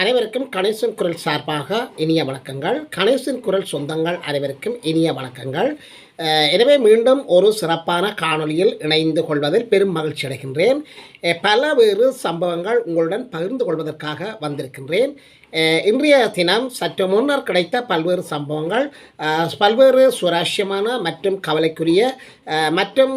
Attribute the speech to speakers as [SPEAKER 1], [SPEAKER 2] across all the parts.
[SPEAKER 1] அனைவருக்கும் கணேசன் குரல் சார்பாக இனிய வணக்கங்கள். கணேசன் குரல் சொந்தங்கள் அனைவருக்கும் இனிய வணக்கங்கள். எனவே மீண்டும் ஒரு சிறப்பான காணொளியில் இணைந்து கொள்வதில் பெரும் மகிழ்ச்சி அடைகின்றேன். பல வேறு சம்பவங்கள் உங்களுடன் பகிர்ந்து கொள்வதற்காக வந்திருக்கின்றேன். இன்றைய தினம் சற்று முன்னர் கிடைத்த பல்வேறு சம்பவங்கள். பல்வேறு சுவாரஸ்யமான மற்றும் கவலைக்குரிய மற்றும்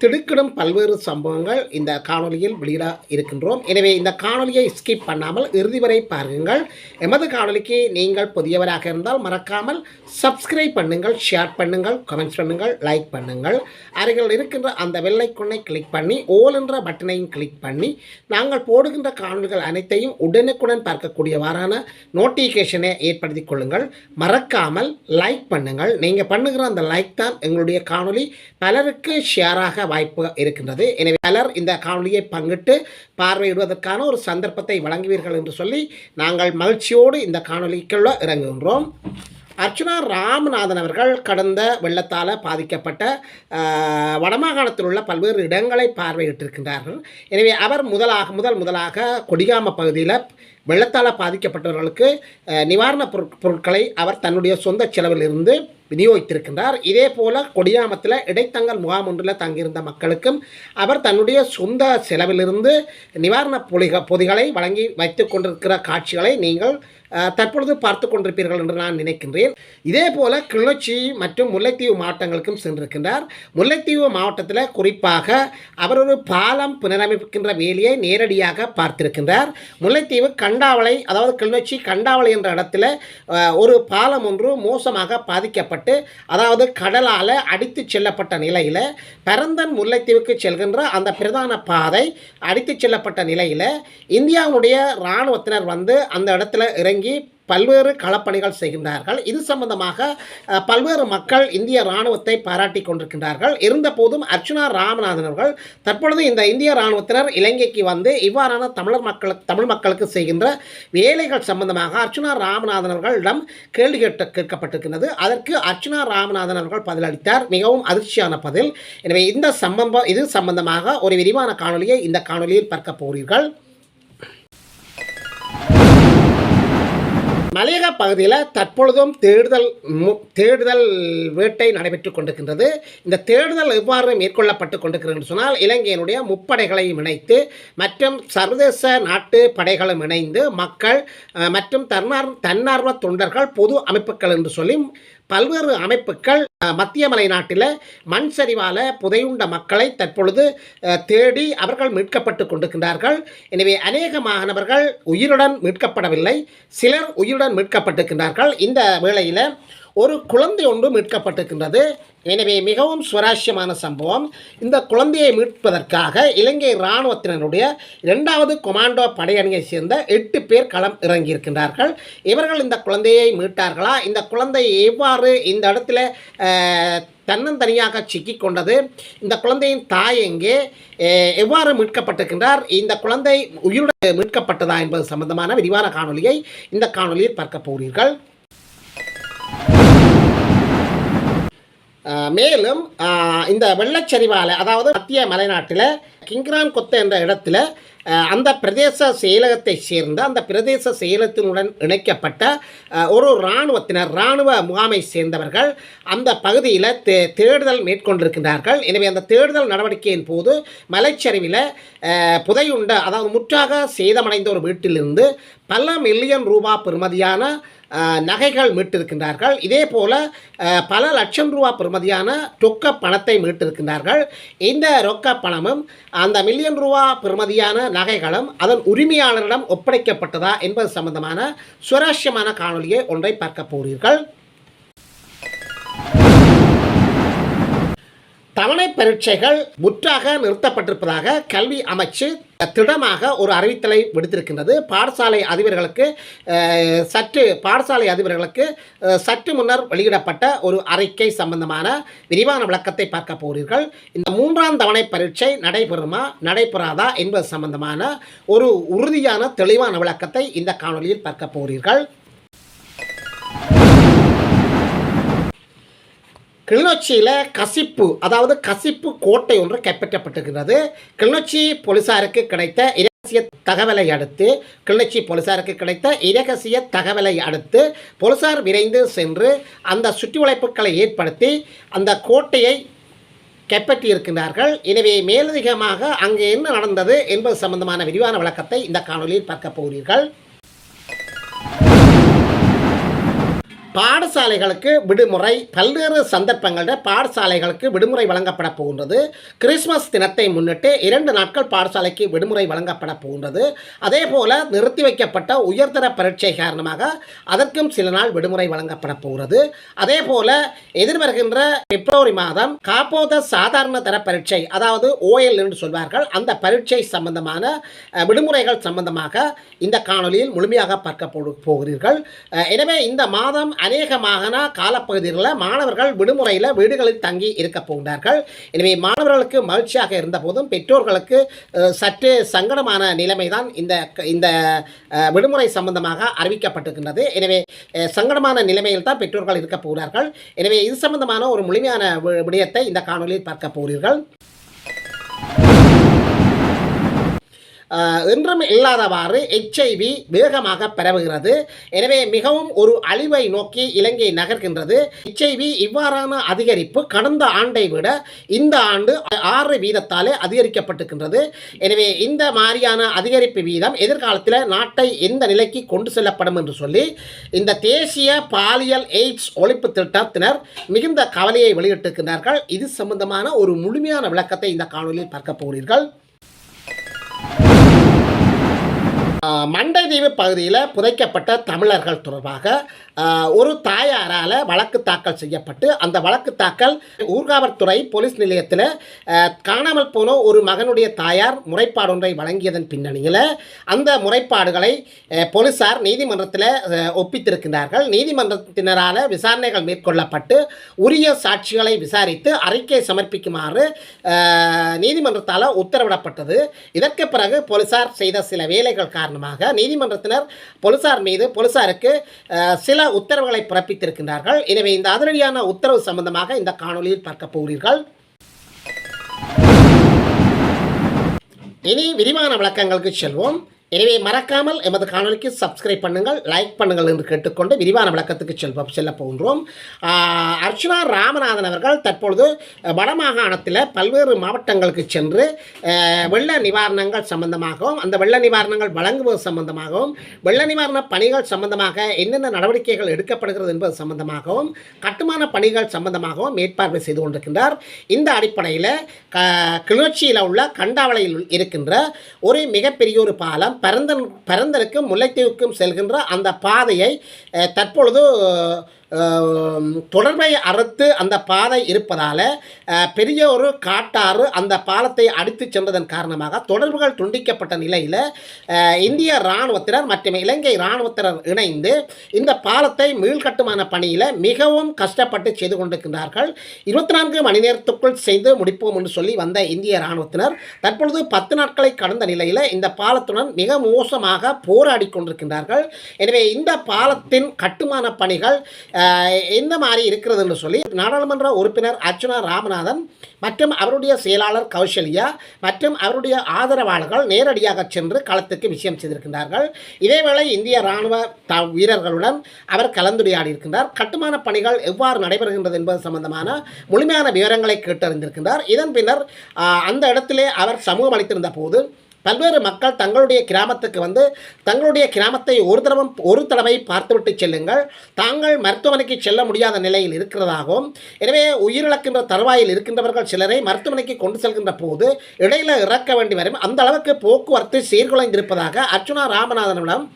[SPEAKER 1] திடுக்கிடும் பல்வேறு சம்பவங்கள் இந்த காணொளியில் வெளியிட இருக்கின்றோம். எனவே இந்த காணொலியை ஸ்கிப் பண்ணாமல் இறுதி வரை பாருங்கள். எமது காணொளிக்கு நீங்கள் புதியவராக இருந்தால் மறக்காமல் சப்ஸ்கிரைப் பண்ணுங்கள் ஷேர் பண்ணுங்கள் கமெண்ட்ஸ் பண்ணுங்கள் லைக் பண்ணுங்கள். அருகில் இருக்கின்ற அந்த வெள்ளைக்குண்ணை கிளிக் பண்ணி ஓல் என்ற பட்டனையும் கிளிக் பண்ணி நாங்கள் போடுகின்ற காணொலிகள் அனைத்தையும் உடனுக்குடன் பார்க்கக்கூடியவாறான நோட்டிஃபிகேஷனை ஏற்படுத்தி கொள்ளுங்கள். மறக்காமல் லைக் பண்ணுங்கள். நீங்கள் பண்ணுகிற அந்த லைக் தான் எங்களுடைய காணொலி பலருக்கு ஷேராக வாய்ப்பு இருக்கின்றது. எனவே பலர் இந்த காணொலியை பங்கிட்டு பார்வையிடுவதற்கான ஒரு சந்தர்ப்பத்தை வழங்குவீர்கள் என்று சொல்லி நாங்கள் மகிழ்ச்சியோடு இந்த காணொலிக்குள்ள இறங்குகின்றோம். அர்ச்சுனா ராமநாதன் அவர்கள் கடந்த வெள்ளத்தால் பாதிக்கப்பட்ட வடமாகாணத்தில் உள்ள பல்வேறு இடங்களை பார்வையிட்டிருக்கின்றார்கள். எனவே அவர் முதலாக முதல் முதலாக கொடிகாம பகுதியில் வெள்ளத்தால் பாதிக்கப்பட்டவர்களுக்கு நிவாரணப் பொருட் பொருட்களை அவர் தன்னுடைய சொந்த செலவிலிருந்து விநியோகித்திருக்கின்றார். இதே போல கொடியாமத்தில் இடைத்தங்கல் முகாம் ஒன்றில் தங்கியிருந்த மக்களுக்கும் அவர் தன்னுடைய சொந்த செலவிலிருந்து நிவாரணப் பொலிக பொதிகளை வழங்கி வைத்து கொண்டிருக்கிற காட்சிகளை நீங்கள் தற்பொழுது பார்த்து கொண்டிருப்பீர்கள் என்று நான் நினைக்கின்றேன். இதே போல கிளிநொச்சி மற்றும் முல்லைத்தீவு மாவட்டங்களுக்கும் சென்றிருக்கின்றார். முல்லைத்தீவு மாவட்டத்தில் குறிப்பாக அவர் ஒரு பாலம் புனரமைக்கின்ற வேலையை நேரடியாக பார்த்திருக்கின்றார். முல்லைத்தீவு கண்டாவளை அதாவது கிளிநொச்சி கண்டாவளை என்ற இடத்துல ஒரு பாலம் ஒன்று மோசமாக பாதிக்கப்பட்டு அதாவது கடலால் அடித்து செல்லப்பட்ட நிலையில் பரந்தன் முல்லைத்தீவுக்கு செல்கின்ற அந்த பிரதான பாதை அடித்து செல்லப்பட்ட நிலையில் இந்தியாவுடைய இராணுவத்தினர் வந்து அந்த இடத்துல இறங்கி பல்வேறு களப்பணிகள் செய்கின்றார்கள். இது சம்பந்தமாக பல்வேறு மக்கள் இந்திய இராணுவத்தை பாராட்டி கொண்டிருக்கின்றார்கள். இருந்தபோதும் அர்ச்சுனா ராமநாதன் அவர்கள் தற்பொழுது இந்த இந்திய இராணுவத்தினர் இலங்கைக்கு வந்து இவ்வாறான தமிழர் மக்களுக்கு தமிழ் மக்களுக்கு செய்கின்ற வேலைகள் சம்பந்தமாக அர்ச்சுனா ராமநாதன் அவர்களிடம் கேள்வி கேட்டு கேட்கப்பட்டிருக்கின்றது. அதற்கு அர்ச்சுனா ராமநாதன் அவர்கள் பதிலளித்தார். மிகவும் அதிர்ச்சியான பதில். எனவே இந்த சம்பந்தம் இது சம்பந்தமாக ஒரு விரிவான காணொலியை இந்த காணொலியில் பார்க்க போகிறீர்கள். மலையக பகுதியில் தற்பொழுதும் தேடுதல் மு- தேடுதல் வேட்டை நடைபெற்று கொண்டிருக்கின்றது. இந்த தேடுதல் எவ்வாறு மேற்கொள்ளப்பட்டு கொண்டிருக்கிறது சொன்னால் இலங்கையினுடைய முப்படைகளையும் இணைத்து மற்றும் சர்வதேச நாட்டு படைகளும் இணைந்து மக்கள் மற்றும் தன்னார் தன்னார்வ தொண்டர்கள் பொது அமைப்புகள் என்று சொல்லி பல்வேறு அமைப்புகள் மத்திய மலை நாட்டில் மண் சரிவால் புதையுண்ட மக்களை தற்பொழுது தேடி அவர்கள் மீட்கப்பட்டு கொண்டிருக்கின்றார்கள். எனவே அநேக மாணவர்கள் உயிருடன் மீட்கப்படவில்லை சிலர் உயிருடன் மீட்கப்பட்டிருக்கின்றார்கள். இந்த வேளையில் ஒரு குழந்தை ஒன்று மீட்கப்பட்டிருக்கின்றது. எனவே மிகவும் சுவாரஸ்யமான சம்பவம். இந்த குழந்தையை மீட்பதற்காக இலங்கை இராணுவத்தினருடைய இரண்டாவது கொமாண்டோ படையணியைச் சேர்ந்த எட்டு பேர் களம் இறங்கியிருக்கின்றார்கள். இவர்கள் இந்த குழந்தையை மீட்டார்களா? இந்த குழந்தை எவ்வாறு இந்த இடத்துல தன்னந்தனியாக சிக்கிக் கொண்டது? இந்த குழந்தையின் தாய் எங்கே? எவ்வாறு மீட்கப்பட்டிருக்கின்றார்? இந்த குழந்தை உயிருடன் மீட்கப்பட்டதா என்பது சம்பந்தமான விரிவான காணொலியை இந்த காணொலியில் பார்க்க போகிறீர்கள். மேலும் இந்த வெள்ளச்சரிவால் அதாவது மத்திய மலைநாட்டில் கிங்ரான் கொத்த என்ற இடத்துல அந்த பிரதேச செயலகத்தை சேர்ந்த அந்த பிரதேச செயலகத்தினுடன் இணைக்கப்பட்ட ஒரு இராணுவத்தினர் இராணுவ முகாமை சேர்ந்தவர்கள் அந்த பகுதியில் தே தேடுதல் மேற்கொண்டிருக்கின்றார்கள். எனவே அந்த தேடுதல் நடவடிக்கையின் போது மலைச்சரிவில் புதையுண்ட அதாவது முற்றாக சேதமடைந்த ஒரு வீட்டிலிருந்து பல மில்லியன் ரூபா பெறுமதியான நகைகள் மீட்டிருக்கின்றார்கள். இதே போல் பல லட்சம் ரூபா பெறுமதியான ரொக்க பணத்தை மீட்டிருக்கின்றார்கள். இந்த ரொக்க பணமும் அந்த மில்லியன் ரூபா பெறுமதியான நகைகளும் அதன் உரிமையாளரிடம் ஒப்படைக்கப்பட்டதா என்பது சம்பந்தமான சுவாரஸ்யமான காணொலியை ஒன்றை பார்க்க போகிறீர்கள். தவணை பரீட்சைகள் முற்றாக நிறுத்தப்பட்டிருப்பதாக கல்வி அமைச்சு திடமாக ஒரு அறிவித்தலை விடுத்திருக்கின்றது. பாடசாலை அதிபர்களுக்கு சற்று பாடசாலை அதிபர்களுக்கு சற்று முன்னர் வெளியிடப்பட்ட ஒரு அறிக்கை சம்பந்தமான விரிவான விளக்கத்தை பார்க்க போகிறீர்கள். இந்த மூன்றாம் தவணை பரீட்சை நடைபெறுமா நடைபெறாதா என்பது சம்பந்தமான ஒரு உறுதியான தெளிவான விளக்கத்தை இந்த காணொலியில் பார்க்க போகிறீர்கள். கிளிநொச்சியில் கசிப்பு அதாவது கசிப்பு கோட்டை ஒன்று கைப்பற்றப்பட்டிருக்கிறது. கிளிநொச்சி போலீசாருக்கு கிடைத்த இரகசிய தகவலை அடுத்து கிளிநொச்சி போலீசாருக்கு கிடைத்த இரகசிய தகவலை அடுத்து போலீசார் விரைந்து சென்று அந்த சுற்றி வளைப்புகளை ஏற்படுத்தி அந்த கோட்டையை கைப்பற்றியிருக்கிறார்கள் எனவே மேலதிகமாக அங்கே என்ன நடந்தது என்பது சம்பந்தமான விரிவான விளக்கத்தை இந்த காணொலியில் பார்க்க போகிறீர்கள். பாடசாலைகளுக்கு விடுமுறை பல்வேறு சந்தர்ப்பங்களில் பாடசாலைகளுக்கு விடுமுறை வழங்கப்பட போகின்றது. கிறிஸ்மஸ் தினத்தை முன்னிட்டு இரண்டு நாட்கள் பாடசாலைக்கு விடுமுறை வழங்கப்பட போகின்றது. அதே போல நிறுத்தி வைக்கப்பட்ட உயர்தர பரீட்சை காரணமாக அதற்கும் சில நாள் விடுமுறை வழங்கப்பட போகிறது. அதே போல எதிர்வருகின்ற பிப்ரவரி மாதம் காப்போத சாதாரண தர பரீட்சை அதாவது ஓஎல் என்று சொல்வார்கள் அந்த பரீட்சை சம்பந்தமான விடுமுறைகள் சம்பந்தமாக இந்த காணொலியில் முழுமையாக பார்க்க போகிறீர்கள். எனவே இந்த மாதம் அநேகமாக காலப்பகுதிகளில் மாணவர்கள் விடுமுறையில் வீடுகளில் தங்கி இருக்க போகின்றார்கள் எனவே மாணவர்களுக்கு மகிழ்ச்சியாக இருந்த போதும் பெற்றோர்களுக்கு சற்று சங்கடமான நிலைமை தான் இந்த இந்த விடுமுறை சம்பந்தமாக அறிவிக்கப்பட்டிருக்கின்றது. எனவே சங்கடமான நிலைமையில் தான் பெற்றோர்கள் இருக்க போகிறார்கள். எனவே இது சம்பந்தமான ஒரு முழுமையான வி- விடயத்தை இந்த காணொலியில் பார்க்க போகிறீர்கள். என்றும் இல்லாதவாறு எச்ஐவி வேகமாக பரவுகிறது. எனவே மிகவும் ஒரு அழிவை நோக்கி இலங்கை நகர்கின்றது. எச்ஐவி இவ்வாறான அதிகரிப்பு கடந்த ஆண்டை விட இந்த ஆண்டு ஆறு வீதத்தாலே அதிகரிக்கப்பட்டிருக்கின்றது. எனவே இந்த மாதிரியான அதிகரிப்பு வீதம் எதிர்காலத்தில் நாட்டை எந்த நிலைக்கு கொண்டு செல்லப்படும் என்று சொல்லி இந்த தேசிய பாலியல் எய்ட்ஸ் ஒழிப்பு திட்டத்தினர் மிகுந்த கவலையை வெளியிட்டிருக்கிறார்கள் இது சம்பந்தமான ஒரு முழுமையான விளக்கத்தை இந்த காணொலியில் பார்க்க போகிறீர்கள். மண்டைதீவு பகுதியில் புதைக்கப்பட்ட தமிழர்கள் தொடர்பாக ஒரு தாயாரால் வழக்கு தாக்கல் செய்யப்பட்டு அந்த வழக்கு தாக்கல் ஊர்காவல்துறை போலீஸ் நிலையத்தில் காணாமல் போன ஒரு மகனுடைய தாயார் முறைப்பாடு ஒன்றை வழங்கியதன் பின்னணியில் அந்த முறைப்பாடுகளை போலீஸார் நீதிமன்றத்தில் ஒப்பித்திருக்கிறார்கள் ஒப்பித்திருக்கின்றார்கள். நீதிமன்றத்தினரால் விசாரணைகள் மேற்கொள்ளப்பட்டு உரிய சாட்சிகளை விசாரித்து அறிக்கை சமர்ப்பிக்குமாறு நீதிமன்றத்தால் உத்தரவிடப்பட்டது. இதற்கு பிறகு போலீசார் செய்த சில வேலைகள் காரணம் காரணமாக நீதிமன்றத்தினர் போலீசார் மீது போலீசாருக்கு சில உத்தரவுகளை பிறப்பித்திருக்கின்றார்கள். எனவே இந்த அதிரடியான உத்தரவு சம்பந்தமாக இந்த காணொளியில் பார்க்க போகிறீர்கள். இனி விரிவான விளக்கங்களுக்கு செல்வோம். எனவே மறக்காமல் எமது காணொளிக்கு சப்ஸ்கிரைப் பண்ணுங்கள் லைக் பண்ணுங்கள் என்று கேட்டுக்கொண்டு விரிவான விளக்கத்துக்கு செல்வோம் செல்ல போகின்றோம். அர்ச்சனா ராமநாதன் அவர்கள் தற்பொழுது வடமாகாணத்தில் பல்வேறு மாவட்டங்களுக்கு சென்று வெள்ள நிவாரணங்கள் சம்பந்தமாகவும் அந்த வெள்ள நிவாரணங்கள் வழங்குவது சம்பந்தமாகவும் வெள்ள நிவாரண பணிகள் சம்பந்தமாக என்னென்ன நடவடிக்கைகள் எடுக்கப்படுகிறது என்பது சம்பந்தமாகவும் கட்டுமான பணிகள் சம்பந்தமாகவும் மேற்பார்வை செய்து கொண்டிருக்கின்றார். இந்த அடிப்படையில் க கிளர்ச்சியில் உள்ள கண்டாவளையில் இருக்கின்ற ஒரு மிகப்பெரிய ஒரு பாலம் பரந்தன் பரந்தனுக்கும் முல்லைத்தீவுக்கும் செல்கின்ற அந்த பாதையை தற்பொழுது தொடர்பை அறுத்து அந்த பாதை இருப்பதால் பெரிய ஒரு காட்டாறு அந்த பாலத்தை அடித்து சென்றதன் காரணமாக தொடர்புகள் துண்டிக்கப்பட்ட நிலையில் இந்திய இராணுவத்தினர் மற்றும் இலங்கை இராணுவத்தினர் இணைந்து இந்த பாலத்தை மீள்கட்டுமான பணியில் மிகவும் கஷ்டப்பட்டு செய்து கொண்டிருக்கின்றார்கள். இருபத்தி நான்கு மணி நேரத்துக்குள் செய்து முடிப்போம் என்று சொல்லி வந்த இந்திய இராணுவத்தினர் தற்பொழுது பத்து நாட்களை கடந்த நிலையில் இந்த பாலத்துடன் மிக மோசமாக போராடி கொண்டிருக்கின்றார்கள். எனவே இந்த பாலத்தின் கட்டுமான பணிகள் இந்த எந்த மாதிரி இருக்கிறது என்று சொல்லி நாடாளுமன்ற உறுப்பினர் அர்ச்சுனா ராமநாதன் மற்றும் அவருடைய செயலாளர் கௌசல்யா மற்றும் அவருடைய ஆதரவாளர்கள் நேரடியாக சென்று களத்துக்கு விஷயம் செய்திருக்கின்றார்கள். இதேவேளை இந்திய இராணுவ த வீரர்களுடன் அவர் கலந்துரையாடி இருக்கின்றார். கட்டுமான பணிகள் எவ்வாறு நடைபெறுகின்றது என்பது சம்பந்தமான முழுமையான விவரங்களை கேட்டறிந்திருக்கின்றார். இதன் பின்னர் அந்த இடத்திலே அவர் சமூகம் அளித்திருந்த போது பல்வேறு மக்கள் தங்களுடைய கிராமத்துக்கு வந்து தங்களுடைய கிராமத்தை ஒரு தடவை ஒரு தடவை பார்த்துவிட்டு செல்லுங்கள். தாங்கள் மருத்துவமனைக்கு செல்ல முடியாத நிலையில் இருக்கிறதாகவும் எனவே உயிரிழக்கின்ற தருவாயில் இருக்கின்றவர்கள் சிலரை மருத்துவமனைக்கு கொண்டு செல்கின்ற போது இடையில இறக்க வேண்டி வரும். அந்த அளவுக்கு போக்குவரத்து சீர்குலைந்திருப்பதாக அர்ச்சுனா ராமநாதனிடம்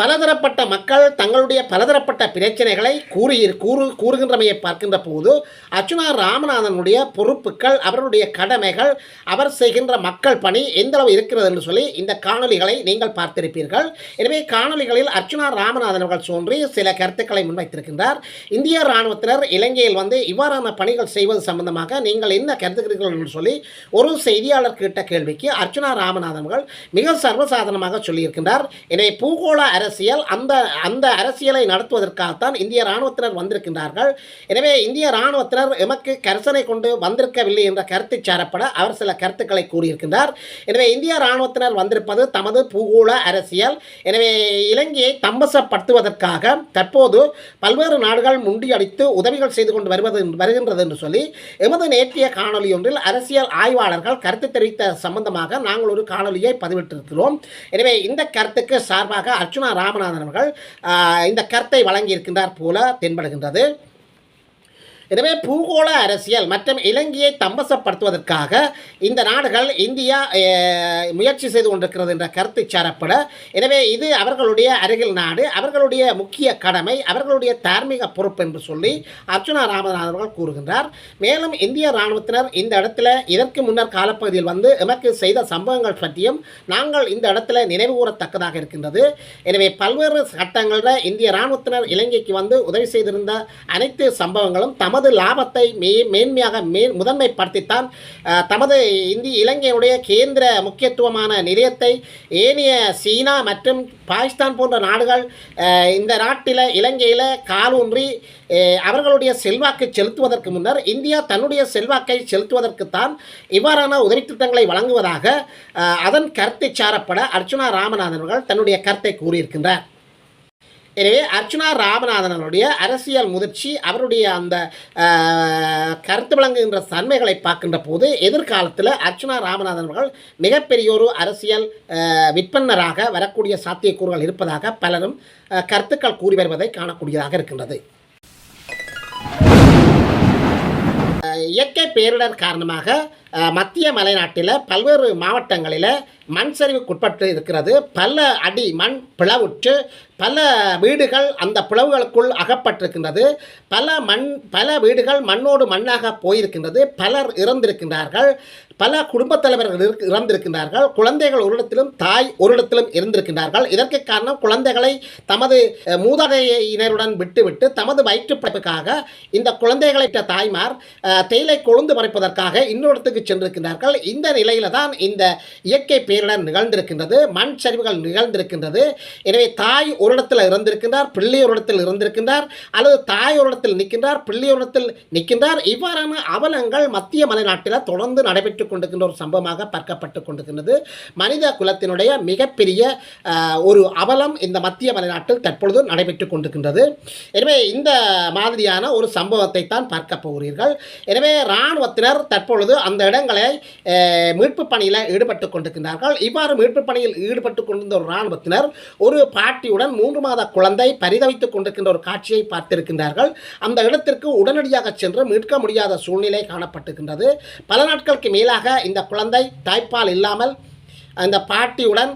[SPEAKER 1] பலதரப்பட்ட மக்கள் தங்களுடைய பலதரப்பட்ட பிரச்சனைகளை கூறி கூறு கூறுகின்றமையை பார்க்கின்ற போது அர்ச்சுனா ராமநாதனுடைய பொறுப்புகள் அவருடைய கடமைகள் அவர் செய்கின்ற மக்கள் பணி எந்த அளவு இருக்கிறது என்று சொல்லி இந்த காணொலிகளை நீங்கள் பார்த்திருப்பீர்கள். எனவே காணொளிகளில் அர்ச்சுனா ராமநாதன் அவர்கள் தோன்றி சில கருத்துக்களை முன்வைத்திருக்கின்றார். இந்திய இராணுவத்தினர் இலங்கையில் வந்து இவ்வாறான பணிகள் செய்வது சம்பந்தமாக நீங்கள் என்ன கருத்துக்கிறீர்கள் என்று சொல்லி ஒரு செய்தியாளர் கேட்ட கேள்விக்கு அர்ச்சுனா ராமநாதன் அவர்கள் மிக சர்வசாதாரணமாக சொல்லியிருக்கின்றார். எனவே பூகோள அரசு அரசியல் அந்த அந்த அரசியலை நடத்துவதற்காகத்தான் இந்திய இராணுவத்தினர் வந்திருக்கின்றார்கள். எனவே இந்திய இராணுவத்தினர் எமக்கு கரிசனை கொண்டு வந்திருக்கவில்லை என்ற கருத்து சாரப்பட அவர் சில கருத்துக்களை கூறியிருக்கின்றார். எனவே இந்திய இராணுவத்தினர் வந்திருப்பது தமது பூகோள அரசியல். எனவே இலங்கையை தம்பசப்படுத்துவதற்காக தற்போது பல்வேறு நாடுகள் முண்டியடித்து உதவிகள் செய்து கொண்டு வருவது வருகின்றது என்று சொல்லி எமது நேற்றைய காணொலி ஒன்றில் அரசியல் ஆய்வாளர்கள் கருத்து தெரிவித்த சம்பந்தமாக நாங்கள் ஒரு காணொலியை பதிவிட்டிருக்கிறோம். எனவே இந்த கருத்துக்கு சார்பாக அர்ச்சுனா ராமநாதன் அவர்கள் இந்த கருத்தை வழங்கியிருக்கின்றார் போல தென்படுகின்றது. எனவே பூகோள அரசியல் மற்றும் இலங்கையை தம்பசப்படுத்துவதற்காக இந்த நாடுகள் இந்தியா முயற்சி செய்து கொண்டிருக்கிறது என்ற கருத்து சாரப்பட. எனவே இது அவர்களுடைய அருகில் நாடு அவர்களுடைய முக்கிய கடமை அவர்களுடைய தார்மீக பொறுப்பு என்று சொல்லி அர்ச்சுனா ராமநாதன் அவர்கள் கூறுகின்றார். மேலும் இந்திய இராணுவத்தினர் இந்த இடத்துல இதற்கு முன்னர் காலப்பகுதியில் வந்து எமக்கு செய்த சம்பவங்கள் பற்றியும் நாங்கள் இந்த இடத்துல நினைவு கூறத்தக்கதாக இருக்கின்றது. எனவே பல்வேறு சட்டங்களில் இந்திய இராணுவத்தினர் இலங்கைக்கு வந்து உதவி செய்திருந்த அனைத்து சம்பவங்களும் தமது தமது லாபத்தை மே மேன்மையாக மே முதன்மைப்படுத்தித்தான் தமது இந்திய இலங்கையினுடைய கேந்திர முக்கியத்துவமான நிலையத்தை ஏனைய சீனா மற்றும் பாகிஸ்தான் போன்ற நாடுகள் இந்த நாட்டில் இலங்கையில் காலூன்றி அவர்களுடைய செல்வாக்கை செலுத்துவதற்கு முன்னர் இந்தியா தன்னுடைய செல்வாக்கை செலுத்துவதற்குத்தான் இவ்வாறான உதவி திட்டங்களை வழங்குவதாக அதன் கருத்தை சாரப்பட அர்ச்சுனா ராமநாதன் அவர்கள் தன்னுடைய கருத்தை கூறியிருக்கின்றார். எனவே அர்ச்சுனா ராமநாதனனுடைய அரசியல் முதிர்ச்சி அவருடைய அந்த கருத்து விளங்குகின்ற தன்மைகளை பார்க்கின்ற போது எதிர்காலத்தில் அர்ச்சுனா ராமநாதன் அவர்கள் மிகப்பெரிய ஒரு அரசியல் விற்பன்னராக விற்பனராக வரக்கூடிய சாத்தியக்கூறுகள் இருப்பதாக பலரும் கருத்துக்கள் கூறி வருவதை காணக்கூடியதாக இருக்கின்றது. இயற்கை பேரிடர் காரணமாக மத்திய மலைநாட்டில் பல்வேறு மாவட்டங்களில் மண் சரிவுக்குட்பட்டு இருக்கிறது. பல அடி மண் பிளவுற்று பல வீடுகள் அந்த பிளவுகளுக்குள் அகப்பட்டிருக்கின்றது. பல மண் பல வீடுகள் மண்ணோடு மண்ணாக போயிருக்கின்றது. பலர் இறந்திருக்கின்றார்கள். பல குடும்பத் தலைவர்கள் இறந்திருக்கின்றார்கள். குழந்தைகள் ஒரு இடத்திலும் தாய் ஒரு இடத்திலும் இருந்திருக்கின்றார்கள். இதற்கு காரணம் குழந்தைகளை தமது மூதகையினருடன் மூதாதையினருடன் விட்டுவிட்டு தமது வயிற்றுப்படைப்புக்காக இந்த குழந்தைகளை தாய்மார் தேயிலை கொழுந்து பறிப்பதற்காக இன்னொரு இடத்துக்கு சென்றிருக்கின்றார்கள். இந்த நிலையில தான் இந்த இயற்கை பேரிடர் நிகழ்ந்திருக்கின்றது. மண் சரிவுகள் நிகழ்ந்திருக்கின்றது. எனவே தாய் ஒரு இடத்தில் இறந்திருக்கின்றார் பிள்ளை ஒரு இடத்தில் இறந்திருக்கின்றார் அல்லது தாய் ஒரு இடத்தில் நிற்கின்றார் பிள்ளை ஒரு இடத்தில் நிற்கின்றார். இவ்வாறான அவலங்கள் மத்திய மலைநாட்டில் தொடர்ந்து நடைபெற்றுக் கொண்டிருக்கின்ற ஒரு சம்பவமாக பார்க்கப்பட்டு கொண்டிருக்கின்றது. மனித குலத்தினுடைய மிகப்பெரிய ஒரு அவலம் இந்த மத்திய மலைநாட்டில் தற்பொழுது நடைபெற்றுக் கொண்டிருக்கின்றது. எனவே இந்த மாதிரியான ஒரு சம்பவத்தை தான் பார்க்க போகிறீர்கள். எனவே இராணுவத்தினர் தற்பொழுது அந்த இடங்களை மீட்பு பணியில் ஈடுபட்டு கொண்டிருக்கின்றார்கள். இவ்வாறு மீட்பு பணியில் ஈடுபட்டு கொண்டிருந்த ஒரு இராணுவத்தினர் ஒரு பாட்டியுடன் மூன்று மாத குழந்தை பரிதவித்துக் கொண்டிருக்கின்ற ஒரு காட்சியை பார்த்திருக்கின்றார்கள். அந்த இடத்திற்கு உடனடியாக சென்று மீட்க முடியாத சூழ்நிலை காணப்பட்டிருக்கின்றது. பல நாட்களுக்கு மேலாக இந்த குழந்தை தாய்ப்பால் இல்லாமல் அந்த பாட்டியுடன்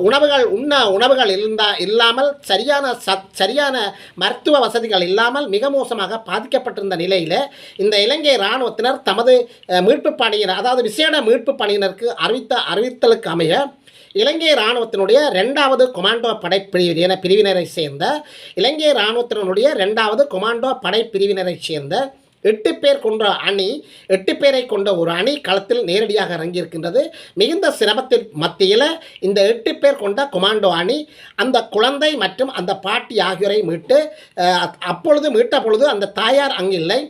[SPEAKER 1] உணவுகள் உண்ண உணவுகள் இருந்தா இல்லாமல் சரியான சத் சரியான மருத்துவ வசதிகள் இல்லாமல் மிக மோசமாக பாதிக்கப்பட்டிருந்த நிலையில் இந்த இலங்கை இராணுவத்தினர் தமது மீட்பு பணியினர் அதாவது விசேட மீட்பு பணியினருக்கு அறிவித்த அறிவித்தலுக்கு அமைய இலங்கை இராணுவத்தினுடைய ரெண்டாவது கொமாண்டோ படைப்பிரிவு என பிரிவினரை சேர்ந்த இலங்கை இராணுவத்தினுடைய ரெண்டாவது கொமாண்டோ படைப்பிரிவினரை சேர்ந்த எட்டு பேர் கொண்ட அணி எட்டு பேரை கொண்ட ஒரு அணி களத்தில் நேரடியாக இறங்கியிருக்கின்றது. மிகுந்த சிரமத்தின் மத்தியில் இந்த எட்டு பேர் கொண்ட கொமாண்டோ அணி அந்த குழந்தை மற்றும் அந்த பாட்டி ஆகியோரை மீட்டு அப்பொழுது மீட்ட பொழுது அந்த தாயார் அங்கில்லை.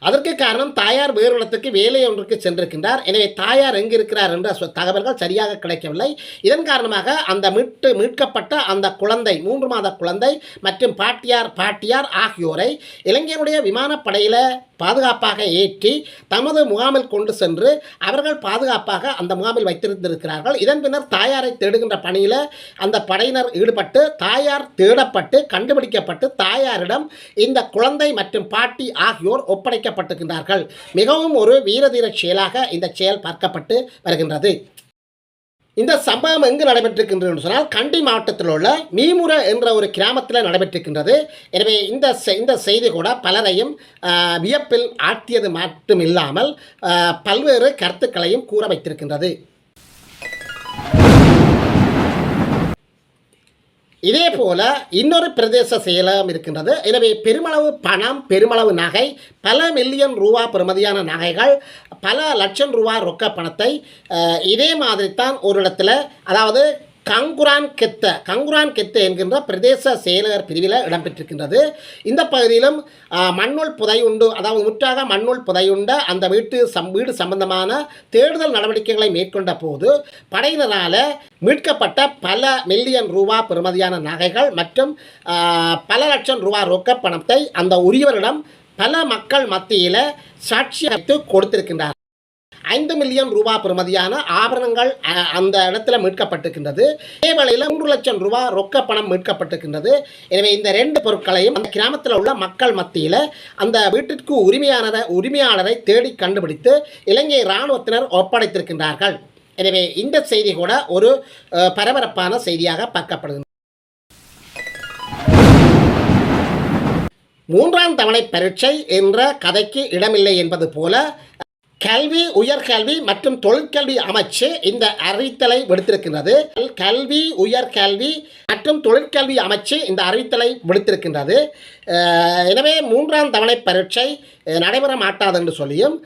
[SPEAKER 1] அதற்கு காரணம் தாயார் வேறு இடத்துக்கு வேலை ஒன்றுக்கு சென்றிருக்கின்றார். எனவே தாயார் எங்கு இருக்கிறார் என்ற சொ- தகவல்கள் சரியாக கிடைக்கவில்லை. இதன் காரணமாக அந்த மீட்டு மீட்கப்பட்ட அந்த குழந்தை மூன்று மாத குழந்தை மற்றும் பாட்டியார் பாட்டியார் ஆகியோரை இலங்கையினுடைய விமானப்படையில் பாதுகாப்பாக ஏற்றி தமது முகாமில் கொண்டு சென்று அவர்கள் பாதுகாப்பாக அந்த முகாமில் வைத்திருந்திருக்கிறார்கள். இதன் பின்னர் தாயாரை தேடுகின்ற பணியில் அந்த படையினர் ஈடுபட்டு தாயார் தேடப்பட்டு கண்டுபிடிக்கப்பட்டு தாயாரிடம் இந்த குழந்தை மற்றும் பாட்டி ஆகியோர் ஒப்படைக்க ஒப்படைக்கப்பட்டிருக்கின்றார்கள் மிகவும் ஒரு வீரதீர செயலாக இந்த செயல் பார்க்கப்பட்டு வருகின்றது. இந்த சம்பவம் எங்கு நடைபெற்றிருக்கின்றது என்று சொன்னால் கண்டி மாவட்டத்தில் உள்ள மீமுர என்ற ஒரு கிராமத்தில் நடைபெற்றிருக்கின்றது. எனவே இந்த செ- இந்த செய்தி கூட பலரையும் ஆஹ், வியப்பில் ஆட்டியது மட்டும் இல்லாமல் பல்வேறு கருத்துக்களையும் கூற வைத்திருக்கின்றது. இதே போல இன்னொரு பிரதேச செயலகம் இருக்கின்றது. எனவே பெருமளவு பணம் பெருமளவு நகை பல மில்லியன் ரூபா பெறுமதியான நகைகள் பல லட்சம் ரூபா ரொக்க பணத்தை இதே மாதிரி தான் ஒரு இடத்துல அதாவது கங்குரான் கெத்த. கங்குரான் கெத்த என்கின்ற பிரதேச செயலகர் பிரிவில் இடம்பெற்றிருக்கின்றது. இந்த பகுதியிலும் மண்ணுள் புதையுண்டு அதாவது முற்றாக மண்ணுள் புதையுண்ட அந்த வீட்டு சம் வீடு சம்பந்தமான தேடுதல் நடவடிக்கைகளை மேற்கொண்ட போது படையினரால் மீட்கப்பட்ட பல மில்லியன் ரூபா பெறுமதியான நகைகள் மற்றும் பல லட்சம் ரூபா ரொக்க பணத்தை அந்த உரியவரிடம் பல மக்கள் மத்தியில் சாட்சியத்து கொடுத்திருக்கின்றார். ஐந்து மில்லியன் ரூபா பெறுமதியான ஆபரணங்கள் அ, அந்த இடத்துல மீட்கப்பட்டிருக்கின்றது. அதே வேளையில் மூன்று லட்சம் ரூபா ரொக்க பணம் மீட்கப்பட்டிருக்கின்றது. எனவே இந்த ரெண்டு பொருட்களையும் அந்த கிராமத்தில் உள்ள மக்கள் மத்தியில் அந்த வீட்டிற்கு உரிமையானதை உரிமையாளரை தேடி கண்டுபிடித்து இலங்கை இராணுவத்தினர் ஒப்படைத்திருக்கின்றார்கள். எனவே இந்த செய்தி கூட ஒரு பரபரப்பான செய்தியாக பார்க்கப்படுகிறது மூன்றாம் தவணை பரீட்சை என்ற கதைக்கு இடமில்லை என்பது போல கல்வி உயர்கல்வி மற்றும் தொழிற்கல்வி அமைச்சு இந்த அறிவித்தலை விடுத்திருக்கின்றது. கல்வி உயர்கல்வி மற்றும் தொழிற்கல்வி அமைச்சு இந்த அறிவித்தலை விடுத்திருக்கின்றது. எனவே மூன்றாம் தவணை பரீட்சை நடைபெற மாட்டாது என்று சொல்லியும்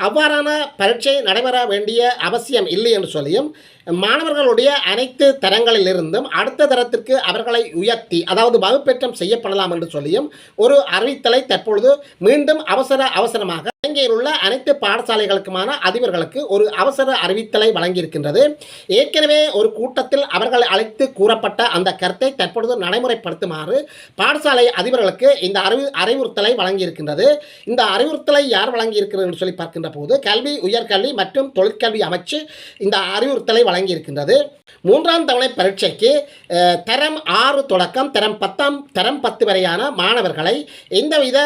[SPEAKER 1] அவ்வாறான பரீட்சை நடைபெற வேண்டிய அவசியம் இல்லை என்று சொல்லியும் மாணவர்களுடைய அனைத்து தரங்களிலிருந்தும் அடுத்த தரத்திற்கு அவர்களை உயர்த்தி அதாவது வகுப்பேற்றம் செய்யப்படலாம் என்று சொல்லியும் ஒரு அறிவித்தலை தற்பொழுது மீண்டும் அவசர அவசரமாக இலங்கையில் உள்ள அனைத்து பாடசாலைகளுக்குமான அதிபர்களுக்கு ஒரு அவசர அறிவித்தலை வழங்கியிருக்கின்றது. ஏற்கனவே ஒரு கூட்டத்தில் அவர்கள் அழைத்து கூறப்பட்ட அந்த கருத்தை தற்பொழுது நடைமுறைப்படுத்துமாறு பாடசாலை அதிபர்கள் அதிபர்களுக்கு இந்த அறிவு அறிவுறுத்தலை வழங்கியிருக்கின்றது. இந்த அறிவுறுத்தலை யார் வழங்கியிருக்கிறது என்று சொல்லி பார்க்கின்ற போது கல்வி உயர்கல்வி மற்றும் தொழிற்கல்வி அமைச்சு இந்த அறிவுறுத்தலை வழங்கியிருக்கின்றது. மூன்றாம் தவணை பரீட்சைக்கு தரம் ஆறு தொடக்கம் தரம் பத்தாம் தரம் பத்து வரையான மாணவர்களை எந்தவித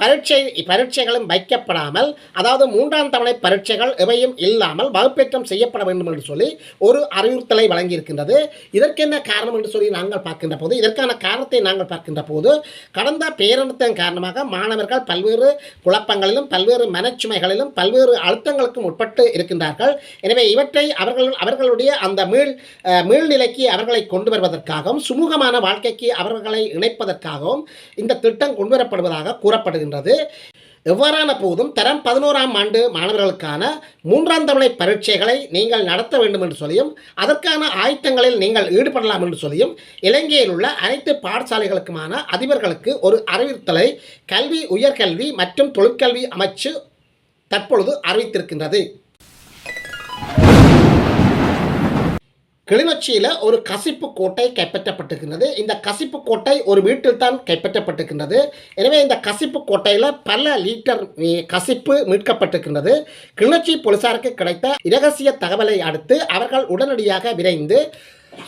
[SPEAKER 1] பரீட்சை பரீட்சைகளும் வைக்கப்படாமல் அதாவது மூன்றாம் தவணை பரீட்சைகள் எவையும் இல்லாமல் வகுப்பேற்றம் செய்யப்பட வேண்டும் என்று சொல்லி ஒரு அறிவுறுத்தலை வழங்கியிருக்கின்றது. இதற்கென்ன காரணம் என்று சொல்லி நாங்கள் பார்க்கின்ற போது இதற்கான காரணத்தை நாங்கள் பார்க்கின்ற போது கடந்த பேரணத்தின் காரணமாக மாணவர்கள் பல்வேறு குழப்பங்களிலும் பல்வேறு மனச்சுமைகளிலும் பல்வேறு அழுத்தங்களுக்கும் உட்பட்டு இருக்கின்றார்கள். எனவே இவற்றை அவர்கள் அவர்களுடைய அந்த மீள் மீள்நிலைக்கு அவர்களை கொண்டு வருவதற்காகவும் சுமூகமான வாழ்க்கைக்கு அவர்களை இணைப்பதற்காகவும் இந்த திட்டம் கொண்டு வரப்படுவதாக கூறப்படுகின்றது. எவ்வாறான போதும் தரம் பதினோராம் ஆண்டு மாணவர்களுக்கான மூன்றாம் தவணை பரீட்சைகளை நீங்கள் நடத்த வேண்டும் என்று சொல்லியும் அதற்கான ஆயத்தங்களில் நீங்கள் ஈடுபடலாம் என்று சொல்லியும் இலங்கையில் உள்ள அனைத்து பாடசாலைகளுக்குமான அதிபர்களுக்கு ஒரு அறிவுறுத்தலை கல்வி உயர்கல்வி மற்றும் தொழிற்கல்வி அமைச்சு தற்பொழுது அறிவித்திருக்கின்றது. கிளிநொச்சியில் ஒரு கசிப்பு கோட்டை கைப்பற்றப்பட்டிருக்கின்றது. இந்த கசிப்பு கோட்டை ஒரு வீட்டில் தான் கைப்பற்றப்பட்டிருக்கின்றது. எனவே இந்த கசிப்பு கோட்டையில் பல லீட்டர் கசிப்பு மீட்கப்பட்டிருக்கின்றது. கிளிநொச்சி போலீசாருக்கு கிடைத்த இரகசிய தகவலை அடுத்து அவர்கள் உடனடியாக விரைந்து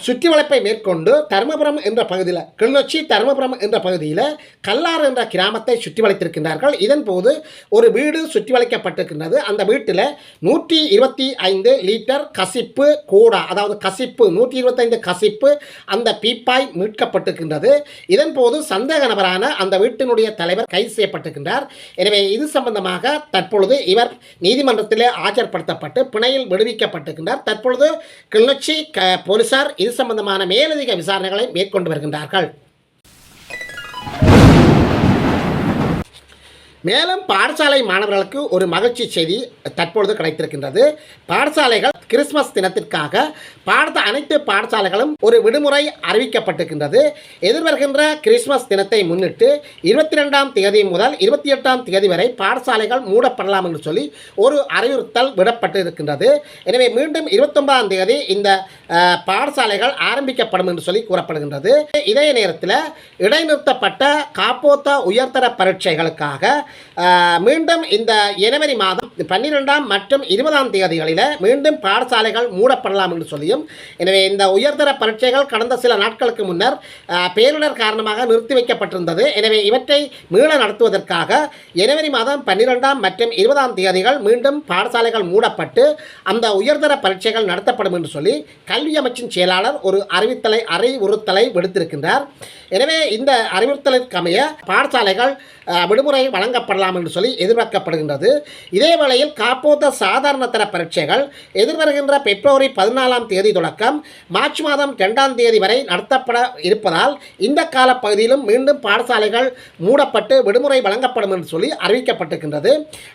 [SPEAKER 1] சுற்றி வளைப்பை மேற்கொண்டு தருமபுரம் என்ற பகுதியில் கிளிநொச்சி தருமபுரம் என்ற பகுதியில் கல்லார் என்ற கிராமத்தை சுற்றி வளைத்திருக்கின்றார்கள் இதன் போது ஒரு வீடு சுற்றி வளைக்கப்பட்டிருக்கின்றது அந்த வீட்டில் நூற்றி இருபத்தி ஐந்து லிட்டர் கசிப்பு கூடா அதாவது கசிப்பு நூற்றி இருபத்தைந்து கசிப்பு அந்த பீப்பாய் மீட்கப்பட்டிருக்கின்றது. இதன் போது சந்தேக நபரான அந்த வீட்டினுடைய தலைவர் கைது செய்யப்பட்டிருக்கின்றார். எனவே இது சம்பந்தமாக தற்பொழுது இவர் நீதிமன்றத்தில் ஆஜர்படுத்தப்பட்டு பிணையில் விடுவிக்கப்பட்டிருக்கின்றார். தற்பொழுது கிளிநொச்சி க போலீசார் இது சம்பந்தமான மேலதிக விசாரணைகளை மேற்கொண்டு வருகின்றார்கள். மேலும் பாடசாலை மாணவர்களுக்கு ஒரு மகிழ்ச்சி செய்தி தற்பொழுது கிடைத்திருக்கின்றது. பாடசாலைகள் கிறிஸ்மஸ் தினத்திற்காக பாடத்த அனைத்து பாடசாலைகளும் ஒரு விடுமுறை அறிவிக்கப்பட்டிருக்கின்றது. எதிர்வருகின்ற கிறிஸ்மஸ் தினத்தை முன்னிட்டு இருபத்தி ரெண்டாம் தேதி முதல் இருபத்தி எட்டாம் தேதி வரை பாடசாலைகள் மூடப்படலாம் என்று சொல்லி ஒரு அறிவுறுத்தல் விடப்பட்டு இருக்கின்றது எனவே மீண்டும் இருபத்தொன்பதாம் தேதி இந்த பாடசாலைகள் ஆரம்பிக்கப்படும் என்று சொல்லி கூறப்படுகின்றது. இதே நேரத்தில் இடைநிறுத்தப்பட்ட காப்போத்த உயர்தர பரீட்சைகளுக்காக மீண்டும் இந்த ஜனவரி மாதம் பன்னிரெண்டாம் மற்றும் இருபதாம் தேதிகளில் மீண்டும் பாடசாலைகள் மூடப்படலாம் என்று சொல்லியும் எனவே இந்த உயர்தர பரீட்சைகள் கடந்த சில நாட்களுக்கு முன்னர் பேரிடர் காரணமாக நிறுத்தி வைக்கப்பட்டிருந்தது. எனவே இவற்றை மீள நடத்துவதற்காக ஜனவரி மாதம் பன்னிரெண்டாம் மற்றும் இருபதாம் தேதிகள் மீண்டும் பாடசாலைகள் மூடப்பட்டு அந்த உயர்தர பரீட்சைகள் நடத்தப்படும் என்று சொல்லி கல்வி அமைச்சின் செயலாளர் ஒரு அறிவித்தலை அறிவுறுத்தலை விடுத்திருக்கின்றார். எனவே இந்த அறிவுறுத்தலுக்கமைய பாடசாலைகள் விடுமுறை வழங்கப்படலாம் என்று சொல்லி எதிர்பார்க்கப்படுகின்றது. இதே வேளையில் காப்போத்த சாதாரண தர பரீட்சைகள் எதிர்வரும் வருகின்ற பிப்ரவரி பதினாலாம் தேதி தொடக்கம் மார்ச் மாதம் இரண்டாம் தேதி வரை நடத்தப்பட இருப்பதால் இந்த கால பகுதியிலும் மீண்டும் பாடசாலைகள் மூடப்பட்டு விடுமுறை வழங்கப்படும் என்று சொல்லி அறிவிக்கப்பட்டிருக்கின்றது.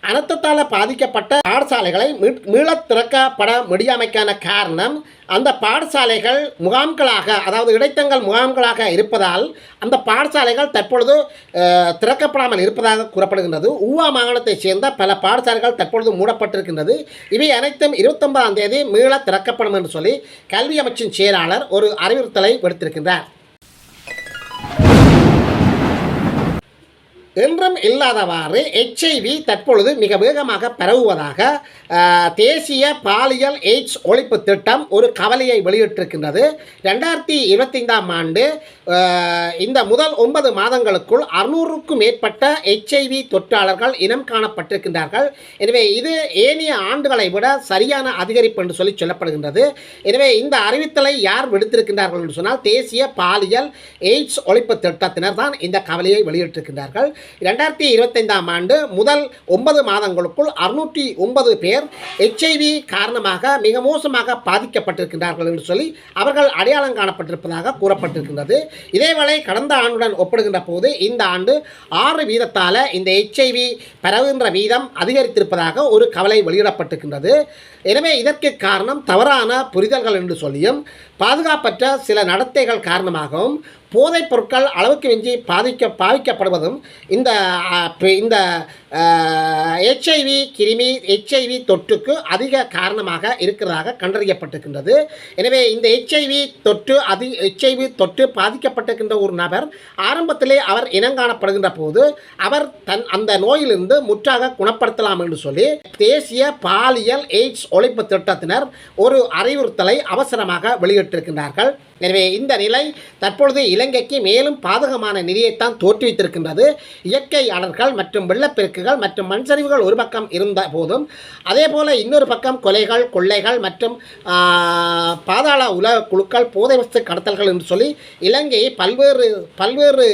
[SPEAKER 1] அனர்த்தத்தால் பாதிக்கப்பட்ட பாடசாலைகளை மீள திறக்கப்பட முடியாமைக்கான காரணம் அந்த பாடசாலைகள் முகாம்களாக அதாவது இடைத்தங்கள் முகாம்களாக இருப்பதால் அந்த பாடசாலைகள் தற்பொழுது திறக்கப்படாமல் இருப்பதாக கூறப்படுகின்றது. ஊவா மாகாணத்தைச் சேர்ந்த பல பாடசாலைகள் தற்பொழுது மூடப்பட்டிருக்கின்றது. இவை அனைத்தும் இருபத்தொன்பதாம் தேதி மீள திறக்கப்படும் என்று சொல்லி கல்வி அமைச்சின் செயலாளர் ஒரு அறிவுறுத்தலை விடுத்திருக்கின்றார். என்றும் இல்லாதவாறு எச்ஐவி தற்பொழுது மிக வேகமாக பரவுவதாக தேசிய பாலியல் எய்ட்ஸ் ஒழிப்பு திட்டம் ஒரு கவலையை வெளியிட்டிருக்கின்றது. ரெண்டாயிரத்தி இருபத்தைந்தாம் ஆண்டு இந்த முதல் ஒன்பது மாதங்களுக்குள் அறுநூறுக்கும் மேற்பட்ட எச்ஐவி தொற்றாளர்கள் இனம் காணப்பட்டிருக்கின்றார்கள். எனவே இது ஏனைய ஆண்டுகளை விட சரியான அதிகரிப்பு என்று சொல்லி சொல்லப்படுகின்றது. எனவே இந்த அறிவித்தலை யார் விடுத்திருக்கின்றார்கள் என்று சொன்னால் தேசிய பாலியல் எய்ட்ஸ் ஒழிப்பு திட்டத்தினர் தான் இந்த கவலையை வெளியிட்டிருக்கின்றார்கள். இரண்டாயிரத்தி இருபத்தைந்தாம் ஆண்டு முதல் ஒன்பது மாதங்களுக்குள் அறுநூற்றி ஒன்பது பேர் எச்ஐவி காரணமாக மிக மோசமாக பாதிக்கப்பட்டிருக்கின்றார்கள் என்று சொல்லி அவர்கள் அடையாளம் காணப்பட்டிருப்பதாக கூறப்பட்டிருக்கின்றது. இதேவேளை கடந்த ஆண்டுடன் ஒப்பிடுகின்ற போது இந்த ஆண்டு ஆறு வீதத்தால் இந்த எச்ஐவி பரவுகின்ற வீதம் அதிகரித்திருப்பதாக ஒரு கவலை வெளியிடப்பட்டிருக்கின்றது. எனவே இதற்கு காரணம் தவறான புரிதல்கள் என்று சொல்லியும் பாதுகாப்பற்ற சில நடத்தைகள் காரணமாகவும் போதைப் பொருட்கள் அளவுக்கு மிஞ்சி பாதிக்க பாதிக்கப்படுவதும் இந்த இந்த ஹெச்ஐவி கிருமி ஹெச்ஐவி தொற்றுக்கு அதிக காரணமாக இருக்கிறதாக கண்டறியப்பட்டிருக்கின்றது. எனவே இந்த ஹெச்ஐவி தொற்று அதி ஹெச்ஐவி தொற்று பாதிக்கப்பட்டிருக்கின்ற ஒரு நபர் ஆரம்பத்திலே அவர் இனங்காணப்படுகின்ற போது அவர் தன் அந்த நோயிலிருந்து முற்றாக குணப்படுத்தலாம் என்று சொல்லி தேசிய பாலியல் எய்ட்ஸ் ஒழிப்பு திட்டத்தினர் ஒரு அறிவுறுத்தலை அவசரமாக வெளியிட்டிருக்கின்றார்கள். எனவே இந்த நிலை தற்பொழுது இலங்கைக்கு மேலும் பாதகமான நிலையைத்தான் தோற்றுவித்திருக்கின்றது. இயற்கை மற்றும் மற்றும் வழக்குகள் மற்றும் மண் சரிவுகள் ஒரு பக்கம் இருந்த போதும். அதே போல் இன்னொரு பக்கம் கொலைகள் கொள்ளைகள் மற்றும் பாதாள உலக குழுக்கள் போதை வஸ்து கடத்தல்கள் என்று சொல்லி இலங்கையை பல்வேறு பல்வேறு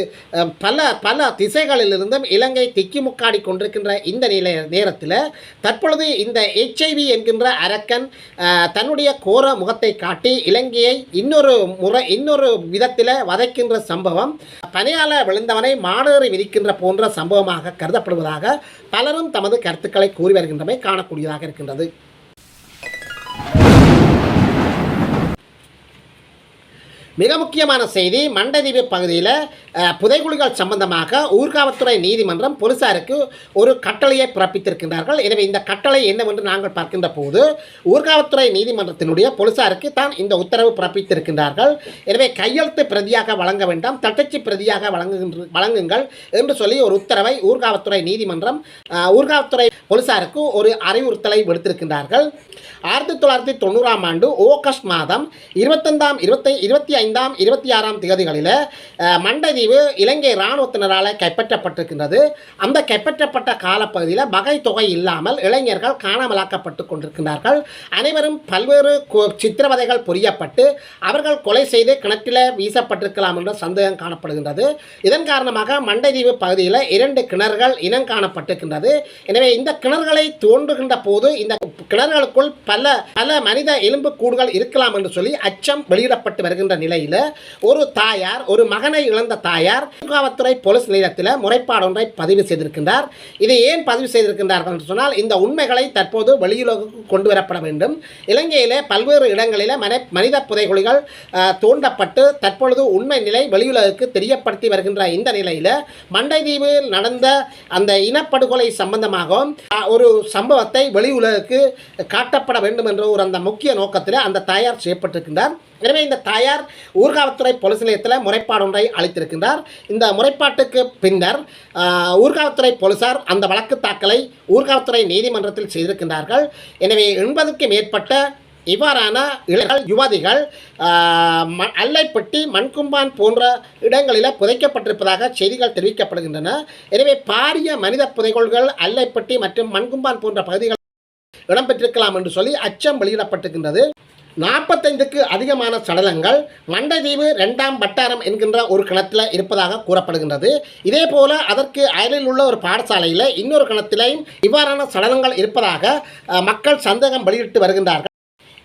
[SPEAKER 1] பல பல திசைகளிலிருந்தும் இலங்கை திக்கிமுக்காடி கொண்டிருக்கின்ற இந்த நிலை நேரத்தில் தற்பொழுது இந்த ஹெச்ஐவி என்கின்ற அரக்கன் தன்னுடைய கோர முகத்தை காட்டி இலங்கையை இன்னொரு முறை இன்னொரு விதத்தில் வதைக்கின்ற சம்பவம் பணியாளர் விழுந்தவனை மாடேறி விதிக்கின்ற போன்ற சம்பவமாக கருதப்படுவதாக பலரும் தமது கருத்துக்களை கூறி வருகின்றமை காணக்கூடியதாக இருக்கின்றது. மிக முக்கியமான செய்தி மண்டதீவு பகுதியில் புதைகுழிகள் சம்பந்தமாக ஊர்காவத்துறை நீதிமன்றம் போலீசாருக்கு ஒரு கட்டளையை பிறப்பித்திருக்கின்றார்கள். எனவே இந்த கட்டளை என்னவென்று நாங்கள் பார்க்கின்ற போது ஊர்காவத்துறை நீதிமன்றத்தினுடைய போலீசாருக்கு தான் இந்த உத்தரவு பிறப்பித்திருக்கின்றார்கள். எனவே கையெழுத்து பிரதியாக வழங்க வேண்டாம் தட்டச்சு பிரதியாக வழங்குகின்ற வழங்குங்கள் என்று சொல்லி ஒரு உத்தரவை ஊர்காவத்துறை நீதிமன்றம் ஊர்காவல்துறை ஊர்காவத்துறை போலீசாருக்கு ஒரு அறிவுறுத்தலை விடுத்திருக்கின்றார்கள். ஆயிரத்தி தொள்ளாயிரத்தி தொண்ணூறாம் ஆண்டு ஆகஸ்ட் மாதம் இருபத்தைந்தாம் இருபத்தி இருபத்தி ஐந்தாம் இருபத்தி ஆறாம் தேதிகளில் மண்டதீவு இலங்கை இராணுவத்தினரால் கைப்பற்றப்பட்டிருக்கின்றது. அந்த கைப்பற்றப்பட்ட காலப்பகுதியில் வகை தொகை இல்லாமல் இளைஞர்கள் காணாமலாக்கப்பட்டு கொண்டிருக்கிறார்கள் அனைவரும் பல்வேறு சித்திரவதைகள் புரியப்பட்டு அவர்கள் கொலை செய்து கிணற்றில் வீசப்பட்டிருக்கலாம் என்ற சந்தேகம் காணப்படுகின்றது. இதன் காரணமாக மண்டதீவு பகுதியில் இரண்டு கிணறுகள் இனம் காணப்பட்டிருக்கின்றது. எனவே இந்த கிணறுகளை தோன்றுகின்ற போது இந்த கிணறுகளுக்குள் பல பல மனித எலும்பு கூடுகள் இருக்கலாம் என்று சொல்லி அச்சம் வெளியிடப்பட்டு வருகின்ற நிலையில் ஒரு தாயார் ஒரு மகனை இழந்த தாயார் காவல்துறை போலீஸ் நிலையத்தில் முறைப்பாடு ஒன்றை பதிவு செய்திருக்கின்றார். இதை ஏன் பதிவு செய்திருக்கின்றார்கள் என்று சொன்னால் இந்த உண்மைகளை தற்போது வெளியுலகுக்கு கொண்டு வரப்பட வேண்டும். இலங்கையில் பல்வேறு இடங்களில் மன மனித புதைகுழிகள் தோண்டப்பட்டு தற்பொழுது உண்மை நிலை வெளியுலகுக்கு தெரியப்படுத்தி வருகின்ற இந்த நிலையில் மண்டைதீவில் நடந்த அந்த இனப்படுகொலை சம்பந்தமாகவும் ஒரு சம்பவத்தை வெளியுலகுக்கு காட்டப்பட வேண்டும் என்ற ஒரு அந்த முக்கிய நோக்கத்தில் அந்த தயார் செய்யப்பட்டிருக்கின்றார். எனவே இந்த தாயார் ஊர்காவத்துறை போலீஸ் நிலையத்தில் முறைப்பாடு ஒன்றை அளித்திருக்கின்றார். இந்த முறைப்பாட்டுக்கு பின்னர் ஊர்காவத்துறை போலீசார் அந்த வழக்கு தாக்கலை ஊர்காவத்துறை நீதிமன்றத்தில் செய்திருக்கின்றார்கள். எனவே எண்பதுக்கு மேற்பட்ட இவ்வாறான இளைஞர்கள் யுவதிகள் ம- அல்லைப்பட்டி மண்கும்பான் போன்ற இடங்களில் புதைக்கப்பட்டிருப்பதாக செய்திகள் தெரிவிக்கப்படுகின்றன. எனவே பாரிய மனித புதைகோள்கள் அல்லைப்பட்டி மற்றும் மண்கும்பான் போன்ற பகுதிகள் இடம்பெற்றிருக்கலாம் என்று சொல்லி அச்சம் வெளியிடப்பட்டிருக்கின்றது. நாற்பத்தைந்துக்கு அதிகமான சடலங்கள் மண்டைதீவு ரெண்டாம் வட்டாரம் என்கின்ற ஒரு கிணத்தில் இருப்பதாக கூறப்படுகின்றது. இதே போல அதற்கு அயலில் உள்ள ஒரு பாடசாலையில் இன்னொரு கிணத்திலையும் இவ்வாறான சடலங்கள் இருப்பதாக மக்கள் சந்தேகம் வெளியிட்டு வருகின்றார்கள்.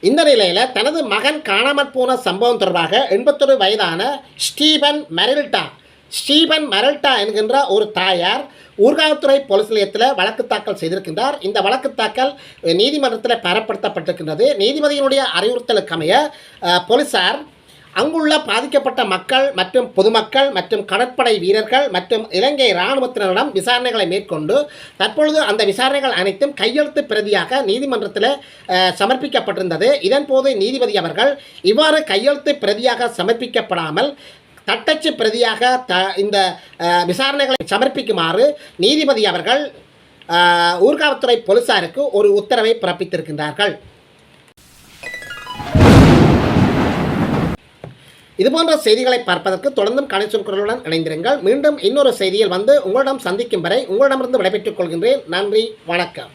[SPEAKER 1] இந்த நிலையில் தனது மகன் காணாமற் போன சம்பவம் தொடர்பாக எண்பத்தொரு வயதான ஸ்டீபன் மெரில்டா ஸ்டீபன் மெரல்டா என்கின்ற ஒரு தாயார் ஊர்காவத்துறை போலீஸ் நிலையத்தில் வழக்கு தாக்கல் செய்திருக்கின்றார். இந்த வழக்கு தாக்கல் நீதிமன்றத்தில் பெறப்படுத்தப்பட்டிருக்கின்றது. நீதிபதியினுடைய அறிவுறுத்தலுக்கமைய போலீசார் அங்குள்ள பாதிக்கப்பட்ட மக்கள் மற்றும் பொதுமக்கள் மற்றும் கடற்படை வீரர்கள் மற்றும் இலங்கை இராணுவத்தினரிடம் விசாரணைகளை மேற்கொண்டு தற்பொழுது அந்த விசாரணைகள் அனைத்தும் கையெழுத்து பிரதியாக நீதிமன்றத்தில் சமர்ப்பிக்கப்பட்டிருந்தது. இதன்போது நீதிபதி அவர்கள் இவ்வாறு கையெழுத்து பிரதியாக சமர்ப்பிக்கப்படாமல் தட்டச்சு பிரதியாக த இந்த விசாரணைகளை சமர்ப்பிக்குமாறு நீதிபதி அவர்கள் ஊர்காவல்துறை போலீசாருக்கு ஒரு உத்தரவை பிறப்பித்திருக்கின்றார்கள். இதுபோன்ற செய்திகளை பார்ப்பதற்கு தொடர்ந்தும் கணிசன் குரலுடன் இணைந்திருங்கள். மீண்டும் இன்னொரு செய்தியில் வந்து உங்களிடம் சந்திக்கும் வரை உங்களிடமிருந்து விடைபெற்றுக் கொள்கின்றேன். நன்றி வணக்கம்.